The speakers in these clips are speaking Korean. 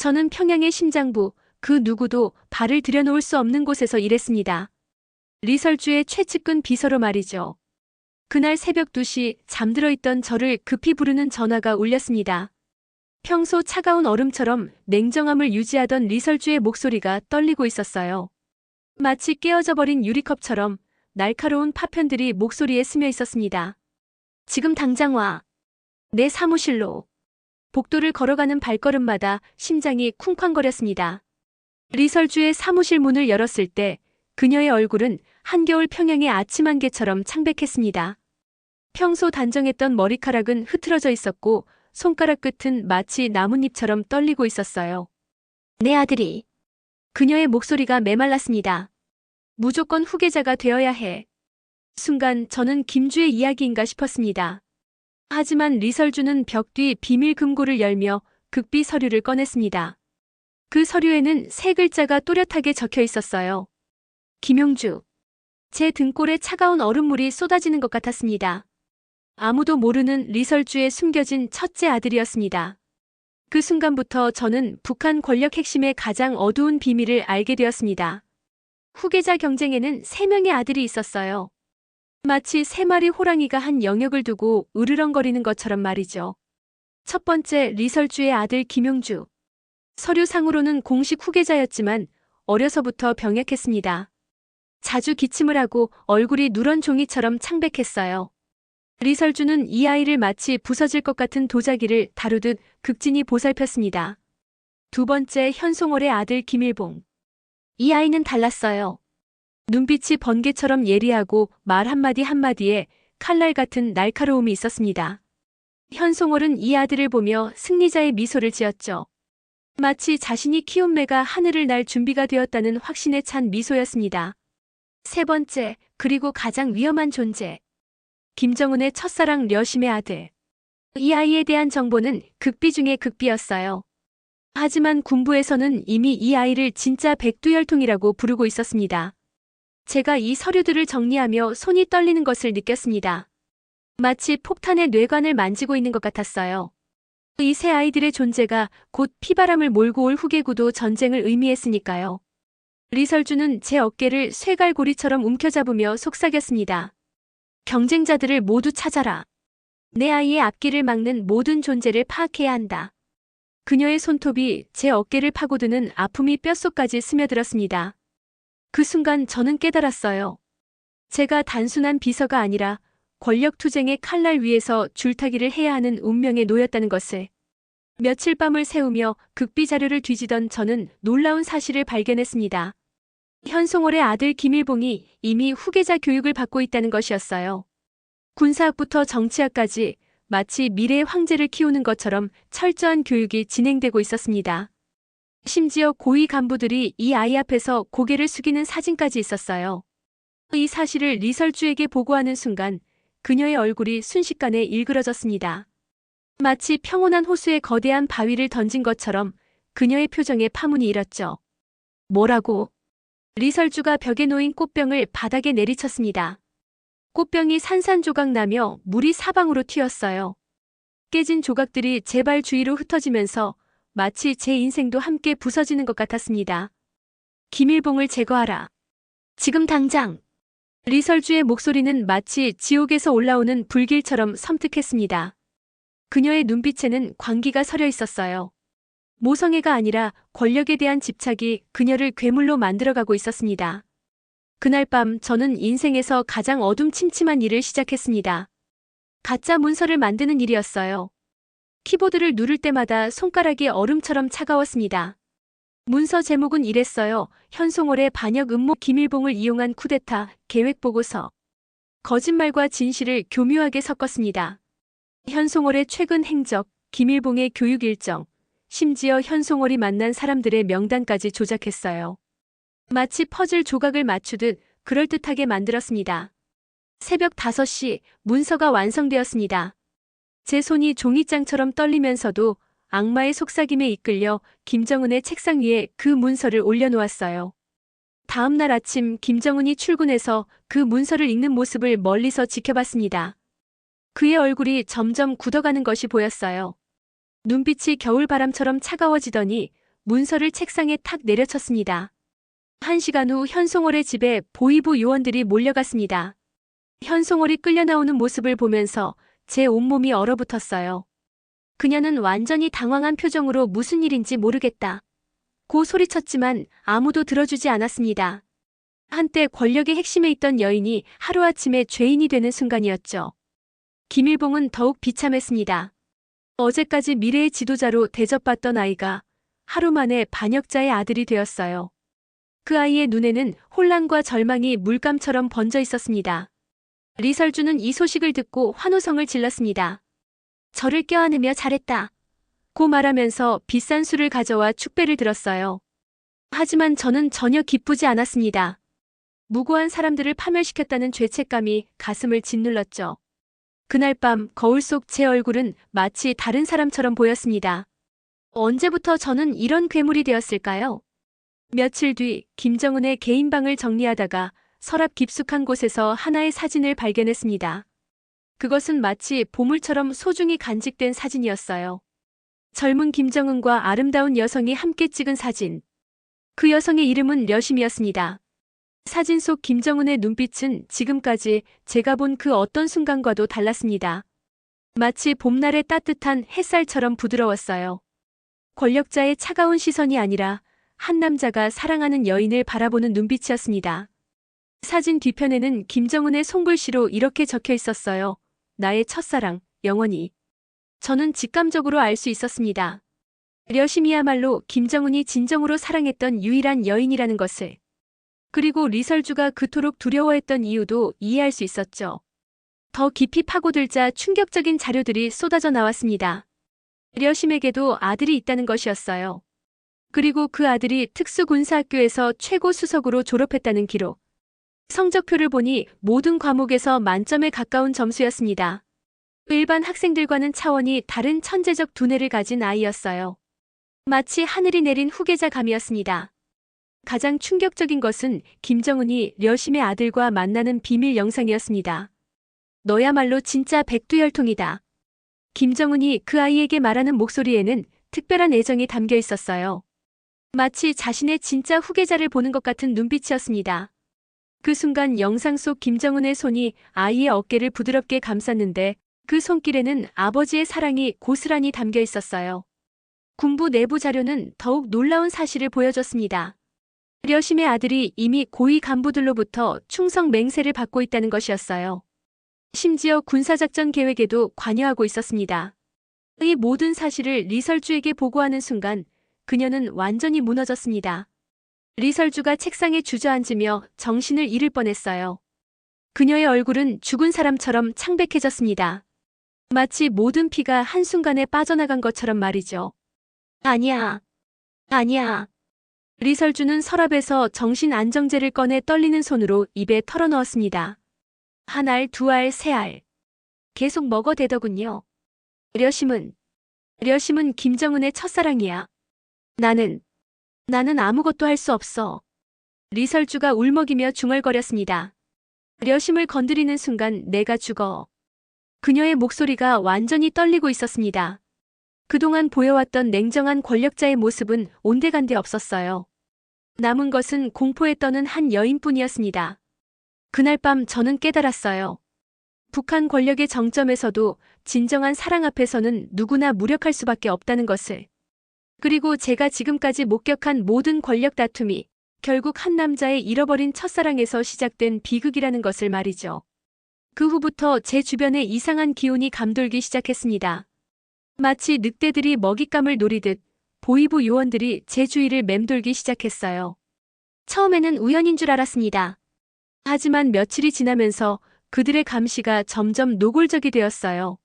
저는 평양의 심장부, 그 누구도 발을 들여놓을 수 없는 곳에서 일했습니다. 리설주의 최측근 비서로 말이죠. 그날 새벽 2시 잠들어 있던 저를 급히 부르는 전화가 울렸습니다. 평소 차가운 얼음처럼 냉정함을 유지하던 리설주의 목소리가 떨리고 있었어요. 마치 깨어져 버린 유리컵처럼 날카로운 파편들이 목소리에 스며 있었습니다. 지금 당장 와. 내 사무실로. 복도를 걸어가는 발걸음마다 심장이 쿵쾅거렸습니다. 리설주의 사무실 문을 열었을 때 그녀의 얼굴은 한겨울 평양의 아침 안개처럼 창백했습니다. 평소 단정했던 머리카락은 흐트러져 있었고 손가락 끝은 마치 나뭇잎처럼 떨리고 있었어요. 내 아들이. 그녀의 목소리가 메말랐습니다. 무조건 후계자가 되어야 해. 순간 저는 김주의 이야기인가 싶었습니다. 하지만 리설주는 벽 뒤 비밀 금고를 열며 극비 서류를 꺼냈습니다. 그 서류에는 세 글자가 또렷하게 적혀 있었어요. 김용주. 제 등골에 차가운 얼음물이 쏟아지는 것 같았습니다. 아무도 모르는 리설주의 숨겨진 첫째 아들이었습니다. 그 순간부터 저는 북한 권력 핵심의 가장 어두운 비밀을 알게 되었습니다. 후계자 경쟁에는 세 명의 아들이 있었어요. 마치 세 마리 호랑이가 한 영역을 두고 으르렁거리는 것처럼 말이죠. 첫 번째 리설주의 아들 김용주. 서류상으로는 공식 후계자였지만 어려서부터 병약했습니다. 자주 기침을 하고 얼굴이 누런 종이처럼 창백했어요. 리설주는 이 아이를 마치 부서질 것 같은 도자기를 다루듯 극진히 보살폈습니다. 두 번째 현송월의 아들 김일봉. 이 아이는 달랐어요. 눈빛이 번개처럼 예리하고 말 한마디 한마디에 칼날 같은 날카로움이 있었습니다. 현송월은 이 아들을 보며 승리자의 미소를 지었죠. 마치 자신이 키운 매가 하늘을 날 준비가 되었다는 확신에 찬 미소였습니다. 세 번째, 그리고 가장 위험한 존재. 김정은의 첫사랑 려심의 아들. 이 아이에 대한 정보는 극비 중의 극비였어요. 하지만 군부에서는 이미 이 아이를 진짜 백두혈통이라고 부르고 있었습니다. 제가 이 서류들을 정리하며 손이 떨리는 것을 느꼈습니다. 마치 폭탄의 뇌관을 만지고 있는 것 같았어요. 이 세 아이들의 존재가 곧 피바람을 몰고 올 후계구도 전쟁을 의미했으니까요. 리설주는 제 어깨를 쇠갈고리처럼 움켜잡으며 속삭였습니다. 경쟁자들을 모두 찾아라. 내 아이의 앞길을 막는 모든 존재를 파악해야 한다. 그녀의 손톱이 제 어깨를 파고드는 아픔이 뼛속까지 스며들었습니다. 그 순간 저는 깨달았어요. 제가 단순한 비서가 아니라 권력 투쟁의 칼날 위에서 줄타기를 해야 하는 운명에 놓였다는 것을. 며칠 밤을 새우며 극비 자료를 뒤지던 저는 놀라운 사실을 발견했습니다. 현송월의 아들 김일봉이 이미 후계자 교육을 받고 있다는 것이었어요. 군사학부터 정치학까지 마치 미래의 황제를 키우는 것처럼 철저한 교육이 진행되고 있었습니다. 심지어 고위 간부들이 이 아이 앞에서 고개를 숙이는 사진까지 있었어요. 이 사실을 리설주에게 보고하는 순간 그녀의 얼굴이 순식간에 일그러졌습니다. 마치 평온한 호수에 거대한 바위를 던진 것처럼 그녀의 표정에 파문이 일었죠. 뭐라고? 리설주가 벽에 놓인 꽃병을 바닥에 내리쳤습니다. 꽃병이 산산조각 나며 물이 사방으로 튀었어요. 깨진 조각들이 제발 주위로 흩어지면서 마치 제 인생도 함께 부서지는 것 같았습니다. 김일봉을 제거하라. 지금 당장. 리설주의 목소리는 마치 지옥에서 올라오는 불길처럼 섬뜩했습니다. 그녀의 눈빛에는 광기가 서려 있었어요. 모성애가 아니라 권력에 대한 집착이 그녀를 괴물로 만들어가고 있었습니다. 그날 밤 저는 인생에서 가장 어둠침침한 일을 시작했습니다. 가짜 문서를 만드는 일이었어요. 키보드를 누를 때마다 손가락이 얼음처럼 차가웠습니다. 문서 제목은 이랬어요. 현송월의 반역 음모 김일봉을 이용한 쿠데타 계획 보고서. 거짓말과 진실을 교묘하게 섞었습니다. 현송월의 최근 행적, 김일봉의 교육 일정, 심지어 현송월이 만난 사람들의 명단까지 조작했어요. 마치 퍼즐 조각을 맞추듯 그럴듯하게 만들었습니다. 새벽 5시 문서가 완성되었습니다. 제 손이 종이장처럼 떨리면서도 악마의 속삭임에 이끌려 김정은의 책상 위에 그 문서를 올려놓았어요. 다음 날 아침 김정은이 출근해서 그 문서를 읽는 모습을 멀리서 지켜봤습니다. 그의 얼굴이 점점 굳어가는 것이 보였어요. 눈빛이 겨울바람처럼 차가워지더니 문서를 책상에 탁 내려쳤습니다. 한 시간 후 현송월의 집에 보이부 요원들이 몰려갔습니다. 현송월이 끌려 나오는 모습을 보면서 제 온몸이 얼어붙었어요. 그녀는 완전히 당황한 표정으로 무슨 일인지 모르겠다. 고 소리쳤지만 아무도 들어주지 않았습니다. 한때 권력의 핵심에 있던 여인이 하루아침에 죄인이 되는 순간이었죠. 김일봉은 더욱 비참했습니다. 어제까지 미래의 지도자로 대접받던 아이가 하루 만에 반역자의 아들이 되었어요. 그 아이의 눈에는 혼란과 절망이 물감처럼 번져 있었습니다. 리설주는 이 소식을 듣고 환호성을 질렀습니다. 저를 껴안으며 잘했다. 고 말하면서 비싼 술을 가져와 축배를 들었어요. 하지만 저는 전혀 기쁘지 않았습니다. 무고한 사람들을 파멸시켰다는 죄책감이 가슴을 짓눌렀죠. 그날 밤 거울 속 제 얼굴은 마치 다른 사람처럼 보였습니다. 언제부터 저는 이런 괴물이 되었을까요? 며칠 뒤 김정은의 개인방을 정리하다가 서랍 깊숙한 곳에서 하나의 사진을 발견했습니다. 그것은 마치 보물처럼 소중히 간직된 사진이었어요. 젊은 김정은과 아름다운 여성이 함께 찍은 사진. 그 여성의 이름은 려심이었습니다. 사진 속 김정은의 눈빛은 지금까지 제가 본 그 어떤 순간과도 달랐습니다. 마치 봄날의 따뜻한 햇살처럼 부드러웠어요. 권력자의 차가운 시선이 아니라 한 남자가 사랑하는 여인을 바라보는 눈빛이었습니다. 사진 뒤편에는 김정은의 손글씨로 이렇게 적혀 있었어요. 나의 첫사랑, 영원히. 저는 직감적으로 알 수 있었습니다. 려심이야말로 김정은이 진정으로 사랑했던 유일한 여인이라는 것을. 그리고 리설주가 그토록 두려워했던 이유도 이해할 수 있었죠. 더 깊이 파고들자 충격적인 자료들이 쏟아져 나왔습니다. 려심에게도 아들이 있다는 것이었어요. 그리고 그 아들이 특수군사학교에서 최고 수석으로 졸업했다는 기록. 성적표를 보니 모든 과목에서 만점에 가까운 점수였습니다. 일반 학생들과는 차원이 다른 천재적 두뇌를 가진 아이였어요. 마치 하늘이 내린 후계자 감이었습니다. 가장 충격적인 것은 김정은이 려심의 아들과 만나는 비밀 영상이었습니다. 너야말로 진짜 백두혈통이다. 김정은이 그 아이에게 말하는 목소리에는 특별한 애정이 담겨 있었어요. 마치 자신의 진짜 후계자를 보는 것 같은 눈빛이었습니다. 그 순간 영상 속 김정은의 손이 아이의 어깨를 부드럽게 감쌌는데 그 손길에는 아버지의 사랑이 고스란히 담겨 있었어요. 군부 내부 자료는 더욱 놀라운 사실을 보여줬습니다. 려심의 아들이 이미 고위 간부들로부터 충성 맹세를 받고 있다는 것이었어요. 심지어 군사작전 계획에도 관여하고 있었습니다. 이 모든 사실을 리설주에게 보고하는 순간 그녀는 완전히 무너졌습니다. 리설주가 책상에 주저앉으며 정신을 잃을 뻔했어요. 그녀의 얼굴은 죽은 사람처럼 창백해졌습니다. 마치 모든 피가 한순간에 빠져나간 것처럼 말이죠. 아니야. 아니야. 리설주는 서랍에서 정신 안정제를 꺼내 떨리는 손으로 입에 털어넣었습니다. 한 알, 두 알, 세 알. 계속 먹어대더군요. 려심은, 려심은 김정은의 첫사랑이야. 나는, 나는 아무것도 할 수 없어. 리설주가 울먹이며 중얼거렸습니다. 려심을 건드리는 순간 내가 죽어. 그녀의 목소리가 완전히 떨리고 있었습니다. 그동안 보여왔던 냉정한 권력자의 모습은 온데간데 없었어요. 남은 것은 공포에 떠는 한 여인뿐이었습니다. 그날 밤 저는 깨달았어요. 북한 권력의 정점에서도 진정한 사랑 앞에서는 누구나 무력할 수밖에 없다는 것을. 그리고 제가 지금까지 목격한 모든 권력 다툼이 결국 한 남자의 잃어버린 첫사랑에서 시작된 비극이라는 것을 말이죠. 그 후부터 제 주변에 이상한 기운이 감돌기 시작했습니다. 마치 늑대들이 먹잇감을 노리듯 보이부 요원들이 제 주위를 맴돌기 시작했어요. 처음에는 우연인 줄 알았습니다. 하지만 며칠이 지나면서 그들의 감시가 점점 노골적이 되었어요.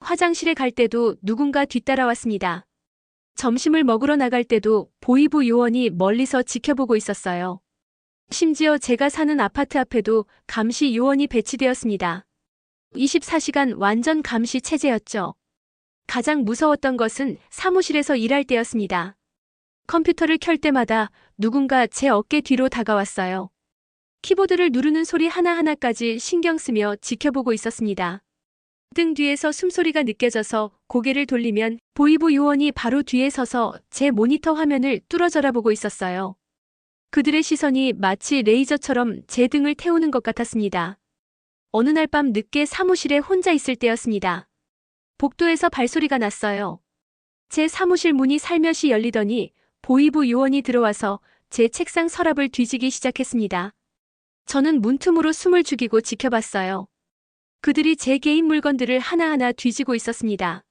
화장실에 갈 때도 누군가 뒤따라왔습니다. 점심을 먹으러 나갈 때도 보이부 요원이 멀리서 지켜보고 있었어요. 심지어 제가 사는 아파트 앞에도 감시 요원이 배치되었습니다. 24시간 완전 감시 체제였죠. 가장 무서웠던 것은 사무실에서 일할 때였습니다. 컴퓨터를 켤 때마다 누군가 제 어깨 뒤로 다가왔어요. 키보드를 누르는 소리 하나하나까지 신경 쓰며 지켜보고 있었습니다. 등 뒤에서 숨소리가 느껴져서 고개를 돌리면 보이부 요원이 바로 뒤에 서서 제 모니터 화면을 뚫어 져라 보고 있었어요. 그들의 시선이 마치 레이저처럼 제 등을 태우는 것 같았습니다. 어느 날 밤 늦게 사무실에 혼자 있을 때였습니다. 복도에서 발소리가 났어요. 제 사무실 문이 살며시 열리더니 보이부 요원이 들어와서 제 책상 서랍을 뒤지기 시작했습니다. 저는 문틈으로 숨을 죽이고 지켜봤어요. 그들이 제 개인 물건들을 하나하나 뒤지고 있었습니다.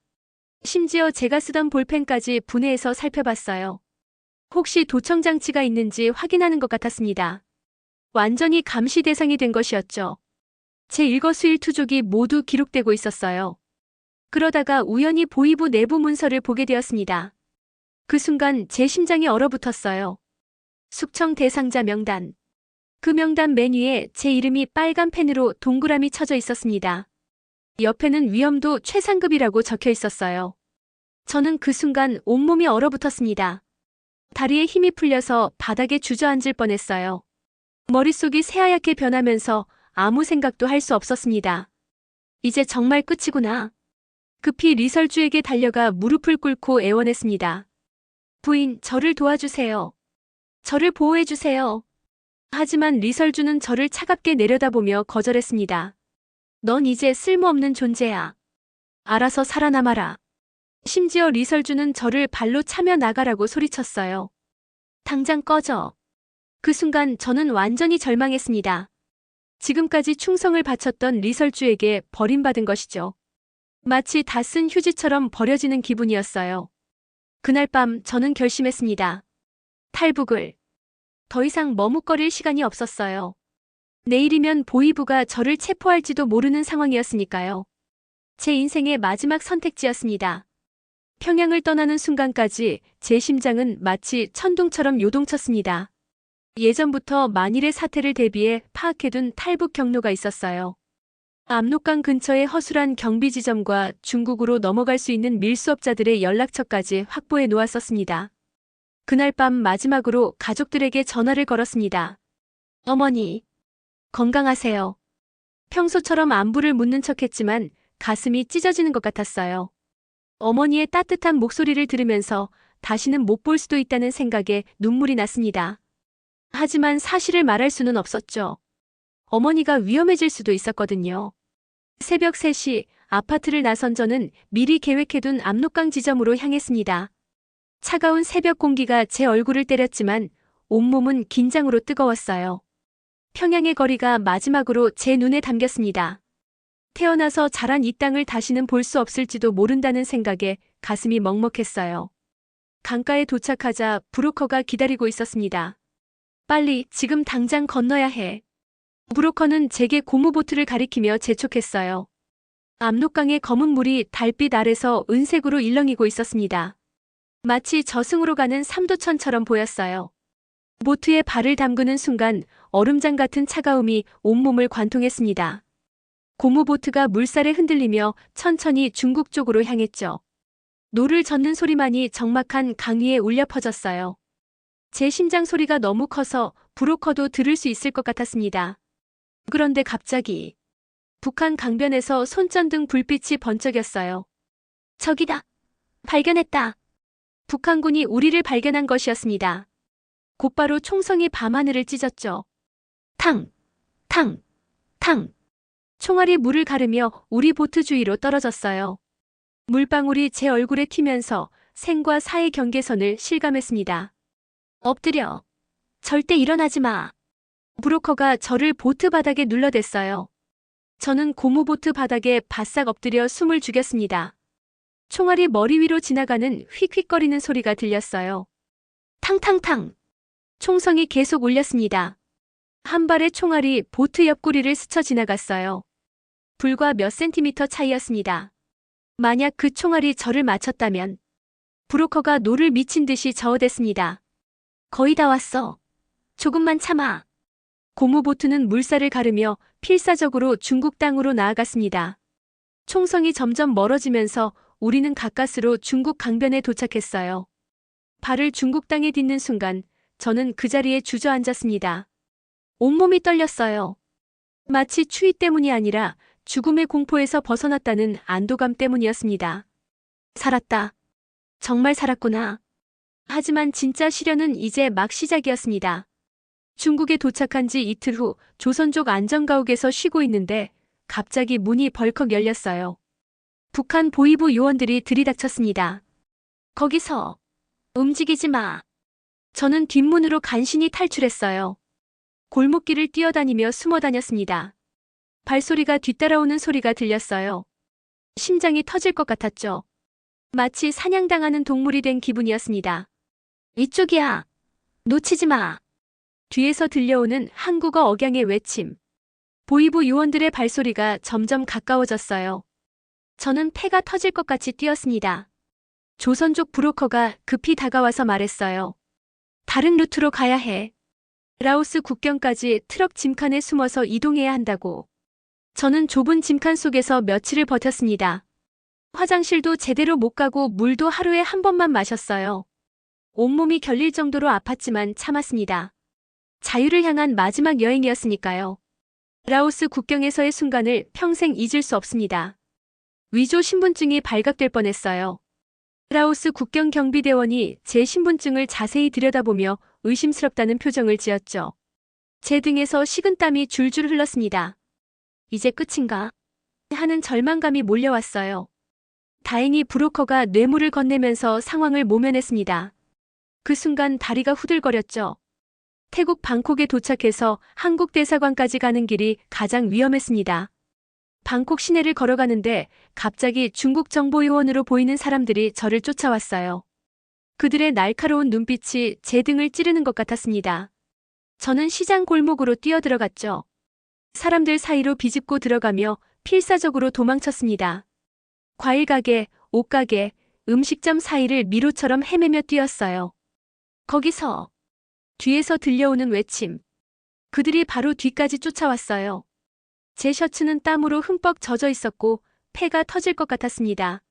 심지어 제가 쓰던 볼펜까지 분해해서 살펴봤어요. 혹시 도청 장치가 있는지 확인하는 것 같았습니다. 완전히 감시 대상이 된 것이었죠. 제 일거수일투족이 모두 기록되고 있었어요. 그러다가 우연히 보이부 내부 문서를 보게 되었습니다. 그 순간 제 심장이 얼어붙었어요. 숙청 대상자 명단. 그 명단 맨 위에 제 이름이 빨간 펜으로 동그라미 쳐져 있었습니다. 옆에는 위험도 최상급이라고 적혀 있었어요. 저는 그 순간 온몸이 얼어붙었습니다. 다리에 힘이 풀려서 바닥에 주저앉을 뻔했어요. 머릿속이 새하얗게 변하면서 아무 생각도 할 수 없었습니다. 이제 정말 끝이구나. 급히 리설주에게 달려가 무릎을 꿇고 애원했습니다. 부인, 저를 도와주세요. 저를 보호해주세요. 하지만 리설주는 저를 차갑게 내려다보며 거절했습니다. 넌 이제 쓸모없는 존재야. 알아서 살아남아라. 심지어 리설주는 저를 발로 차며 나가라고 소리쳤어요. 당장 꺼져. 그 순간 저는 완전히 절망했습니다. 지금까지 충성을 바쳤던 리설주에게 버림받은 것이죠. 마치 다 쓴 휴지처럼 버려지는 기분이었어요. 그날 밤 저는 결심했습니다. 탈북을. 더 이상 머뭇거릴 시간이 없었어요. 내일이면 보이부가 저를 체포할지도 모르는 상황이었으니까요. 제 인생의 마지막 선택지였습니다. 평양을 떠나는 순간까지 제 심장은 마치 천둥처럼 요동쳤습니다. 예전부터 만일의 사태를 대비해 파악해둔 탈북 경로가 있었어요. 압록강 근처의 허술한 경비 지점과 중국으로 넘어갈 수 있는 밀수업자들의 연락처까지 확보해 놓았었습니다. 그날 밤 마지막으로 가족들에게 전화를 걸었습니다. 어머니, 건강하세요. 평소처럼 안부를 묻는 척했지만 가슴이 찢어지는 것 같았어요. 어머니의 따뜻한 목소리를 들으면서 다시는 못 볼 수도 있다는 생각에 눈물이 났습니다. 하지만 사실을 말할 수는 없었죠. 어머니가 위험해질 수도 있었거든요. 새벽 3시 아파트를 나선 저는 미리 계획해둔 압록강 지점으로 향했습니다. 차가운 새벽 공기가 제 얼굴을 때렸지만 온몸은 긴장으로 뜨거웠어요. 평양의 거리가 마지막으로 제 눈에 담겼습니다. 태어나서 자란 이 땅을 다시는 볼 수 없을지도 모른다는 생각에 가슴이 먹먹했어요. 강가에 도착하자 브로커가 기다리고 있었습니다. 빨리 지금 당장 건너야 해. 브로커는 제게 고무보트를 가리키며 재촉했어요. 압록강의 검은 물이 달빛 아래서 은색으로 일렁이고 있었습니다. 마치 저승으로 가는 삼도천처럼 보였어요. 보트에 발을 담그는 순간 얼음장 같은 차가움이 온몸을 관통했습니다. 고무보트가 물살에 흔들리며 천천히 중국 쪽으로 향했죠. 노를 젓는 소리만이 적막한 강 위에 울려 퍼졌어요. 제 심장 소리가 너무 커서 브로커도 들을 수 있을 것 같았습니다. 그런데 갑자기 북한 강변에서 손전등 불빛이 번쩍였어요. 저기다. 발견했다. 북한군이 우리를 발견한 것이었습니다. 곧바로 총성이 밤하늘을 찢었죠. 탕, 탕, 탕. 총알이 물을 가르며 우리 보트 주위로 떨어졌어요. 물방울이 제 얼굴에 튀면서 생과 사의 경계선을 실감했습니다. 엎드려. 절대 일어나지 마. 브로커가 저를 보트 바닥에 눌러댔어요. 저는 고무보트 바닥에 바싹 엎드려 숨을 죽였습니다. 총알이 머리 위로 지나가는 휙휙거리는 소리가 들렸어요. 탕탕탕. 총성이 계속 울렸습니다. 한 발의 총알이 보트 옆구리를 스쳐 지나갔어요. 불과 몇 센티미터 차이였습니다. 만약 그 총알이 저를 맞췄다면 브로커가 노를 미친 듯이 저어댔습니다. 거의 다 왔어. 조금만 참아. 고무보트는 물살을 가르며 필사적으로 중국 땅으로 나아갔습니다. 총성이 점점 멀어지면서 우리는 가까스로 중국 강변에 도착했어요. 발을 중국 땅에 딛는 순간 저는 그 자리에 주저앉았습니다. 온몸이 떨렸어요. 마치 추위 때문이 아니라 죽음의 공포에서 벗어났다는 안도감 때문이었습니다. 살았다. 정말 살았구나. 하지만 진짜 시련은 이제 막 시작이었습니다. 중국에 도착한 지 이틀 후 조선족 안전가옥에서 쉬고 있는데 갑자기 문이 벌컥 열렸어요. 북한 보위부 요원들이 들이닥쳤습니다. 거기서 움직이지 마. 저는 뒷문으로 간신히 탈출했어요. 골목길을 뛰어다니며 숨어 다녔습니다. 발소리가 뒤따라오는 소리가 들렸어요. 심장이 터질 것 같았죠. 마치 사냥당하는 동물이 된 기분이었습니다. 이쪽이야. 놓치지 마. 뒤에서 들려오는 한국어 억양의 외침. 보이부 요원들의 발소리가 점점 가까워졌어요. 저는 폐가 터질 것 같이 뛰었습니다. 조선족 브로커가 급히 다가와서 말했어요. 다른 루트로 가야 해. 라오스 국경까지 트럭 짐칸에 숨어서 이동해야 한다고. 저는 좁은 짐칸 속에서 며칠을 버텼습니다. 화장실도 제대로 못 가고 물도 하루에 한 번만 마셨어요. 온몸이 결릴 정도로 아팠지만 참았습니다. 자유를 향한 마지막 여행이었으니까요. 라오스 국경에서의 순간을 평생 잊을 수 없습니다. 위조 신분증이 발각될 뻔했어요. 라오스 국경 경비대원이 제 신분증을 자세히 들여다보며 의심스럽다는 표정을 지었죠. 제 등에서 식은땀이 줄줄 흘렀습니다. 이제 끝인가? 하는 절망감이 몰려왔어요. 다행히 브로커가 뇌물을 건네면서 상황을 모면했습니다. 그 순간 다리가 후들거렸죠. 태국 방콕에 도착해서 한국 대사관까지 가는 길이 가장 위험했습니다. 방콕 시내를 걸어가는데 갑자기 중국 정보 요원으로 보이는 사람들이 저를 쫓아왔어요. 그들의 날카로운 눈빛이 제 등을 찌르는 것 같았습니다. 저는 시장 골목으로 뛰어들어갔죠. 사람들 사이로 비집고 들어가며 필사적으로 도망쳤습니다. 과일 가게, 옷 가게, 음식점 사이를 미로처럼 헤매며 뛰었어요. 거기서 뒤에서 들려오는 외침. 그들이 바로 뒤까지 쫓아왔어요. 제 셔츠는 땀으로 흠뻑 젖어 있었고 폐가 터질 것 같았습니다.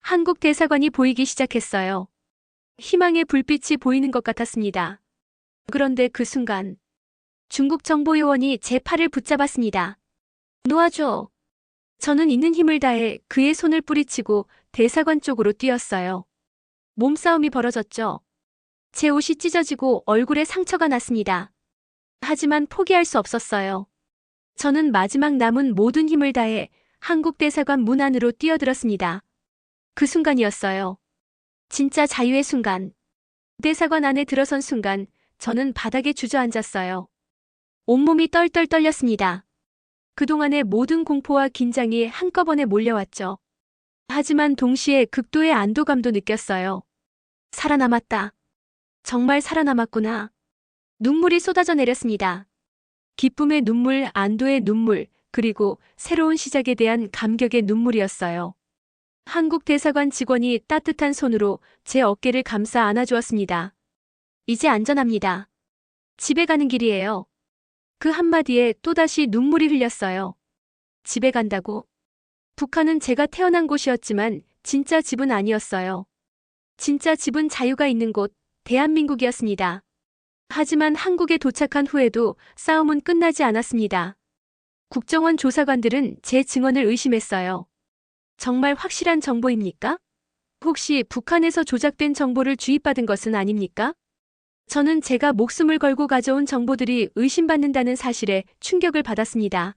한국 대사관이 보이기 시작했어요. 희망의 불빛이 보이는 것 같았습니다. 그런데 그 순간 중국 정보요원이 제 팔을 붙잡았습니다. 놓아줘. 저는 있는 힘을 다해 그의 손을 뿌리치고 대사관 쪽으로 뛰었어요. 몸싸움이 벌어졌죠. 제 옷이 찢어지고 얼굴에 상처가 났습니다. 하지만 포기할 수 없었어요. 저는 마지막 남은 모든 힘을 다해 한국 대사관 문 안으로 뛰어들었습니다. 그 순간이었어요. 진짜 자유의 순간. 대사관 안에 들어선 순간 저는 바닥에 주저앉았어요. 온몸이 떨떨 떨렸습니다. 그동안의 모든 공포와 긴장이 한꺼번에 몰려왔죠. 하지만 동시에 극도의 안도감도 느꼈어요. 살아남았다. 정말 살아남았구나. 눈물이 쏟아져 내렸습니다. 기쁨의 눈물, 안도의 눈물, 그리고 새로운 시작에 대한 감격의 눈물이었어요. 한국 대사관 직원이 따뜻한 손으로 제 어깨를 감싸 안아주었습니다. 이제 안전합니다. 집에 가는 길이에요. 그 한마디에 또다시 눈물이 흘렸어요. 집에 간다고. 북한은 제가 태어난 곳이었지만 진짜 집은 아니었어요. 진짜 집은 자유가 있는 곳, 대한민국이었습니다. 하지만 한국에 도착한 후에도 싸움은 끝나지 않았습니다. 국정원 조사관들은 제 증언을 의심했어요. 정말 확실한 정보입니까? 혹시 북한에서 조작된 정보를 주입받은 것은 아닙니까? 저는 제가 목숨을 걸고 가져온 정보들이 의심받는다는 사실에 충격을 받았습니다.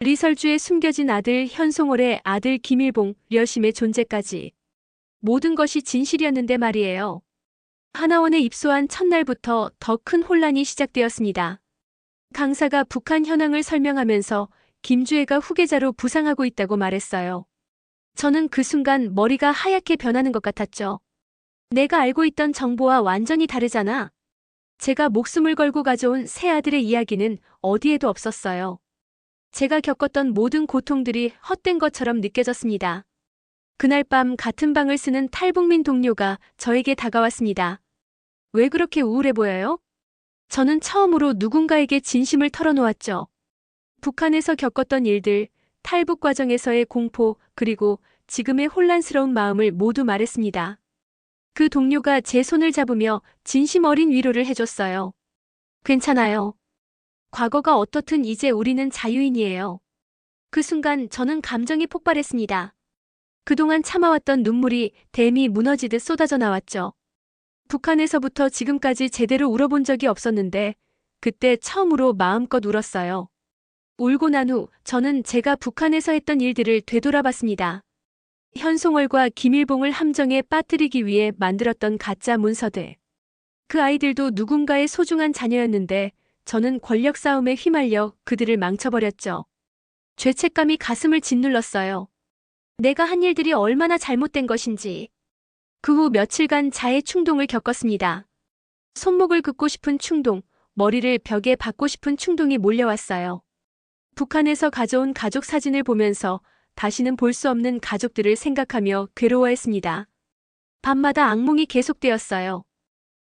리설주에 숨겨진 아들 현송월의 아들 김일봉, 려심의 존재까지. 모든 것이 진실이었는데 말이에요. 하나원에 입소한 첫날부터 더 큰 혼란이 시작되었습니다. 강사가 북한 현황을 설명하면서 김주애가 후계자로 부상하고 있다고 말했어요. 저는 그 순간 머리가 하얗게 변하는 것 같았죠. 내가 알고 있던 정보와 완전히 다르잖아. 제가 목숨을 걸고 가져온 새 아들의 이야기는 어디에도 없었어요. 제가 겪었던 모든 고통들이 헛된 것처럼 느껴졌습니다. 그날 밤 같은 방을 쓰는 탈북민 동료가 저에게 다가왔습니다. 왜 그렇게 우울해 보여요? 저는 처음으로 누군가에게 진심을 털어놓았죠. 북한에서 겪었던 일들, 탈북 과정에서의 공포, 그리고 지금의 혼란스러운 마음을 모두 말했습니다. 그 동료가 제 손을 잡으며 진심 어린 위로를 해줬어요. 괜찮아요. 과거가 어떻든 이제 우리는 자유인이에요. 그 순간 저는 감정이 폭발했습니다. 그동안 참아왔던 눈물이 댐이 무너지듯 쏟아져 나왔죠. 북한에서부터 지금까지 제대로 울어본 적이 없었는데 그때 처음으로 마음껏 울었어요. 울고 난 후 저는 제가 북한에서 했던 일들을 되돌아봤습니다. 현송월과 김일봉을 함정에 빠뜨리기 위해 만들었던 가짜 문서들. 그 아이들도 누군가의 소중한 자녀였는데 저는 권력 싸움에 휘말려 그들을 망쳐버렸죠. 죄책감이 가슴을 짓눌렀어요. 내가 한 일들이 얼마나 잘못된 것인지. 그 후 며칠간 자해 충동을 겪었습니다. 손목을 긋고 싶은 충동, 머리를 벽에 박고 싶은 충동이 몰려왔어요. 북한에서 가져온 가족 사진을 보면서 다시는 볼 수 없는 가족들을 생각하며 괴로워했습니다. 밤마다 악몽이 계속되었어요.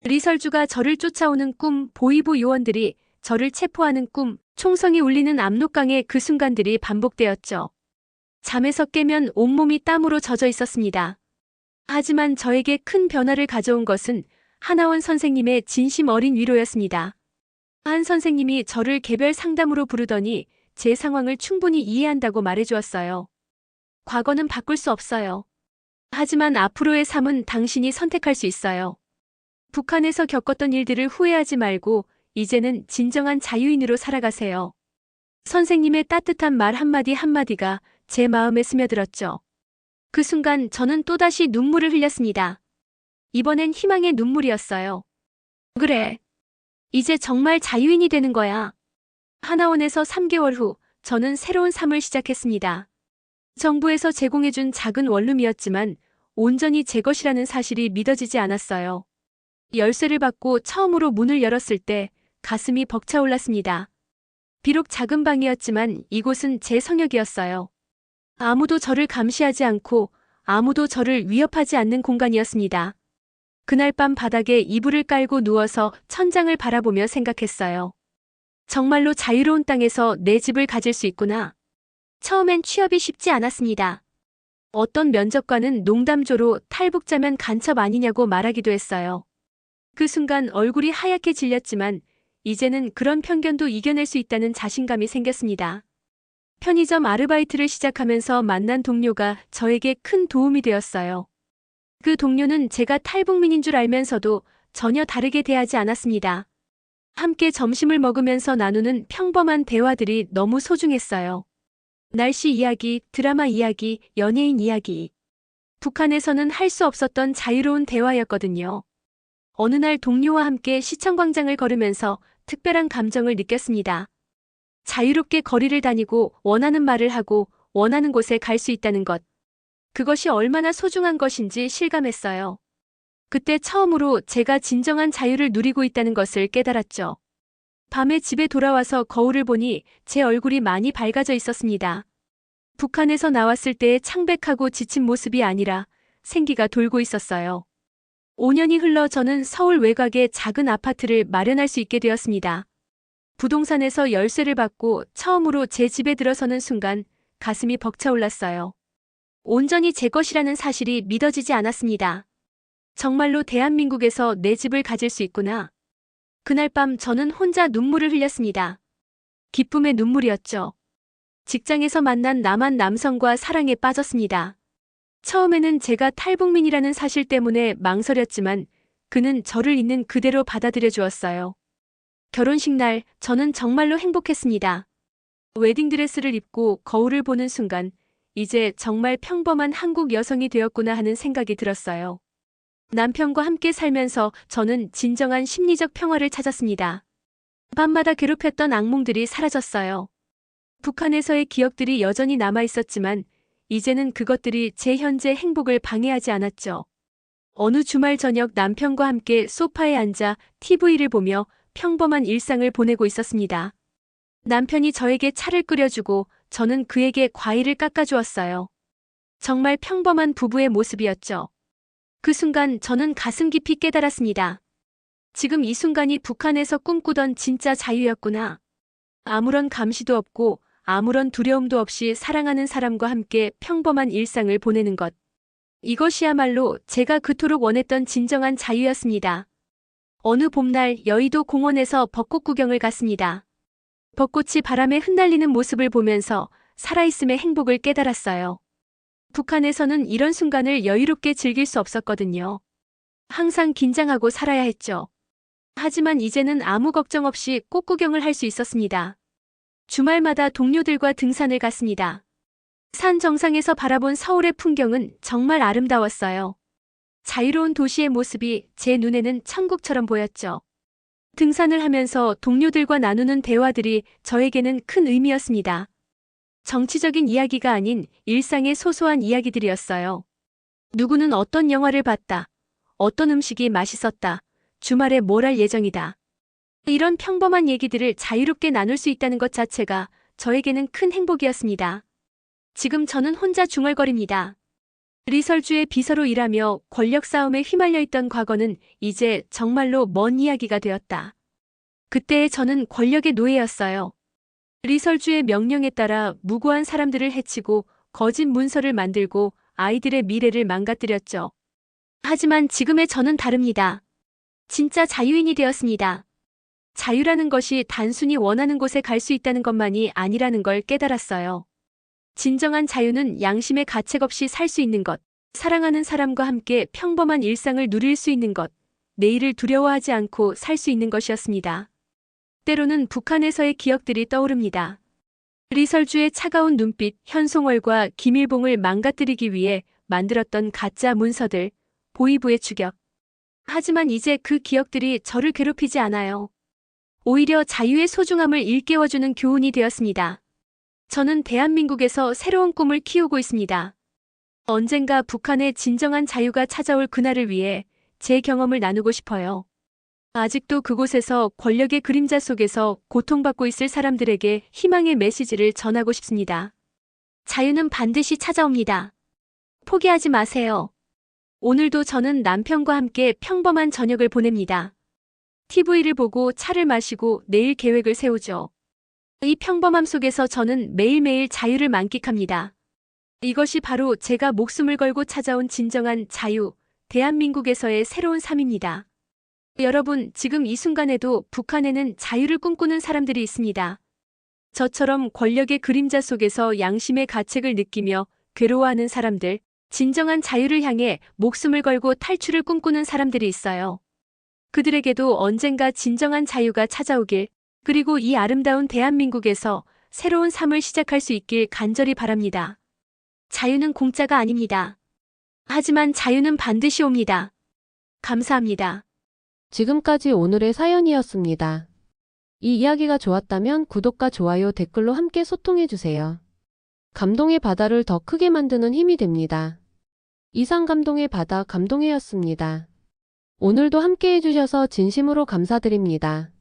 리설주가 저를 쫓아오는 꿈, 보이부 요원들이 저를 체포하는 꿈, 총성이 울리는 압록강의 그 순간들이 반복되었죠. 잠에서 깨면 온몸이 땀으로 젖어 있었습니다. 하지만 저에게 큰 변화를 가져온 것은 하나원 선생님의 진심 어린 위로였습니다. 한 선생님이 저를 개별 상담으로 부르더니 제 상황을 충분히 이해한다고 말해주었어요. 과거는 바꿀 수 없어요. 하지만 앞으로의 삶은 당신이 선택할 수 있어요. 북한에서 겪었던 일들을 후회하지 말고 이제는 진정한 자유인으로 살아가세요. 선생님의 따뜻한 말 한마디 한마디가 제 마음에 스며들었죠. 그 순간 저는 또다시 눈물을 흘렸습니다. 이번엔 희망의 눈물이었어요. 그래. 이제 정말 자유인이 되는 거야. 하나원에서 3개월 후 저는 새로운 삶을 시작했습니다. 정부에서 제공해준 작은 원룸이었지만 온전히 제 것이라는 사실이 믿어지지 않았어요. 열쇠를 받고 처음으로 문을 열었을 때 가슴이 벅차올랐습니다. 비록 작은 방이었지만 이곳은 제 성역이었어요. 아무도 저를 감시하지 않고 아무도 저를 위협하지 않는 공간이었습니다. 그날 밤 바닥에 이불을 깔고 누워서 천장을 바라보며 생각했어요. 정말로 자유로운 땅에서 내 집을 가질 수 있구나. 처음엔 취업이 쉽지 않았습니다. 어떤 면접관은 농담조로 탈북자면 간첩 아니냐고 말하기도 했어요. 그 순간 얼굴이 하얗게 질렸지만 이제는 그런 편견도 이겨낼 수 있다는 자신감이 생겼습니다. 편의점 아르바이트를 시작하면서 만난 동료가 저에게 큰 도움이 되었어요. 그 동료는 제가 탈북민인 줄 알면서도 전혀 다르게 대하지 않았습니다. 함께 점심을 먹으면서 나누는 평범한 대화들이 너무 소중했어요. 날씨 이야기, 드라마 이야기, 연예인 이야기. 북한에서는 할 수 없었던 자유로운 대화였거든요. 어느 날 동료와 함께 시청광장을 걸으면서 특별한 감정을 느꼈습니다. 자유롭게 거리를 다니고 원하는 말을 하고 원하는 곳에 갈 수 있다는 것. 그것이 얼마나 소중한 것인지 실감했어요. 그때 처음으로 제가 진정한 자유를 누리고 있다는 것을 깨달았죠. 밤에 집에 돌아와서 거울을 보니 제 얼굴이 많이 밝아져 있었습니다. 북한에서 나왔을 때의 창백하고 지친 모습이 아니라 생기가 돌고 있었어요. 5년이 흘러 저는 서울 외곽에 작은 아파트를 마련할 수 있게 되었습니다. 부동산에서 열쇠를 받고 처음으로 제 집에 들어서는 순간 가슴이 벅차올랐어요. 온전히 제 것이라는 사실이 믿어지지 않았습니다. 정말로 대한민국에서 내 집을 가질 수 있구나. 그날 밤 저는 혼자 눈물을 흘렸습니다. 기쁨의 눈물이었죠. 직장에서 만난 남한 남성과 사랑에 빠졌습니다. 처음에는 제가 탈북민이라는 사실 때문에 망설였지만 그는 저를 있는 그대로 받아들여 주었어요. 결혼식 날 저는 정말로 행복했습니다. 웨딩드레스를 입고 거울을 보는 순간 이제 정말 평범한 한국 여성이 되었구나 하는 생각이 들었어요. 남편과 함께 살면서 저는 진정한 심리적 평화를 찾았습니다. 밤마다 괴롭혔던 악몽들이 사라졌어요. 북한에서의 기억들이 여전히 남아 있었지만 이제는 그것들이 제 현재 행복을 방해하지 않았죠. 어느 주말 저녁 남편과 함께 소파에 앉아 TV를 보며 평범한 일상을 보내고 있었습니다. 남편이 저에게 차를 끓여주고 저는 그에게 과일을 깎아주었어요. 정말 평범한 부부의 모습이었죠. 그 순간 저는 가슴 깊이 깨달았습니다. 지금 이 순간이 북한에서 꿈꾸던 진짜 자유였구나. 아무런 감시도 없고 아무런 두려움도 없이 사랑하는 사람과 함께 평범한 일상을 보내는 것. 이것이야말로 제가 그토록 원했던 진정한 자유였습니다. 어느 봄날 여의도 공원에서 벚꽃 구경을 갔습니다. 벚꽃이 바람에 흩날리는 모습을 보면서 살아있음의 행복을 깨달았어요. 북한에서는 이런 순간을 여유롭게 즐길 수 없었거든요. 항상 긴장하고 살아야 했죠. 하지만 이제는 아무 걱정 없이 꽃 구경을 할 수 있었습니다. 주말마다 동료들과 등산을 갔습니다. 산 정상에서 바라본 서울의 풍경은 정말 아름다웠어요. 자유로운 도시의 모습이 제 눈에는 천국처럼 보였죠. 등산을 하면서 동료들과 나누는 대화들이 저에게는 큰 의미였습니다. 정치적인 이야기가 아닌 일상의 소소한 이야기들이었어요. 누구는 어떤 영화를 봤다. 어떤 음식이 맛있었다. 주말에 뭘 할 예정이다. 이런 평범한 얘기들을 자유롭게 나눌 수 있다는 것 자체가 저에게는 큰 행복이었습니다. 지금 저는 혼자 중얼거립니다. 리설주의 비서로 일하며 권력 싸움에 휘말려 있던 과거는 이제 정말로 먼 이야기가 되었다. 그때의 저는 권력의 노예였어요. 리설주의 명령에 따라 무고한 사람들을 해치고 거짓 문서를 만들고 아이들의 미래를 망가뜨렸죠. 하지만 지금의 저는 다릅니다. 진짜 자유인이 되었습니다. 자유라는 것이 단순히 원하는 곳에 갈 수 있다는 것만이 아니라는 걸 깨달았어요. 진정한 자유는 양심의 가책 없이 살 수 있는 것, 사랑하는 사람과 함께 평범한 일상을 누릴 수 있는 것, 내일을 두려워하지 않고 살 수 있는 것이었습니다. 때로는 북한에서의 기억들이 떠오릅니다. 리설주의 차가운 눈빛, 현송월과 김일봉을 망가뜨리기 위해 만들었던 가짜 문서들, 보이부의 추격. 하지만 이제 그 기억들이 저를 괴롭히지 않아요. 오히려 자유의 소중함을 일깨워주는 교훈이 되었습니다. 저는 대한민국에서 새로운 꿈을 키우고 있습니다. 언젠가 북한의 진정한 자유가 찾아올 그날을 위해 제 경험을 나누고 싶어요. 아직도 그곳에서 권력의 그림자 속에서 고통받고 있을 사람들에게 희망의 메시지를 전하고 싶습니다. 자유는 반드시 찾아옵니다. 포기하지 마세요. 오늘도 저는 남편과 함께 평범한 저녁을 보냅니다. TV를 보고 차를 마시고 내일 계획을 세우죠. 이 평범함 속에서 저는 매일매일 자유를 만끽합니다. 이것이 바로 제가 목숨을 걸고 찾아온 진정한 자유, 대한민국에서의 새로운 삶입니다. 여러분, 지금 이 순간에도 북한에는 자유를 꿈꾸는 사람들이 있습니다. 저처럼 권력의 그림자 속에서 양심의 가책을 느끼며 괴로워하는 사람들, 진정한 자유를 향해 목숨을 걸고 탈출을 꿈꾸는 사람들이 있어요. 그들에게도 언젠가 진정한 자유가 찾아오길, 그리고 이 아름다운 대한민국에서 새로운 삶을 시작할 수 있길 간절히 바랍니다. 자유는 공짜가 아닙니다. 하지만 자유는 반드시 옵니다. 감사합니다. 지금까지 오늘의 사연이었습니다. 이 이야기가 좋았다면 구독과 좋아요 댓글로 함께 소통해주세요. 감동의 바다를 더 크게 만드는 힘이 됩니다. 이상 감동의 바다 감동회였습니다. 오늘도 함께 해주셔서 진심으로 감사드립니다.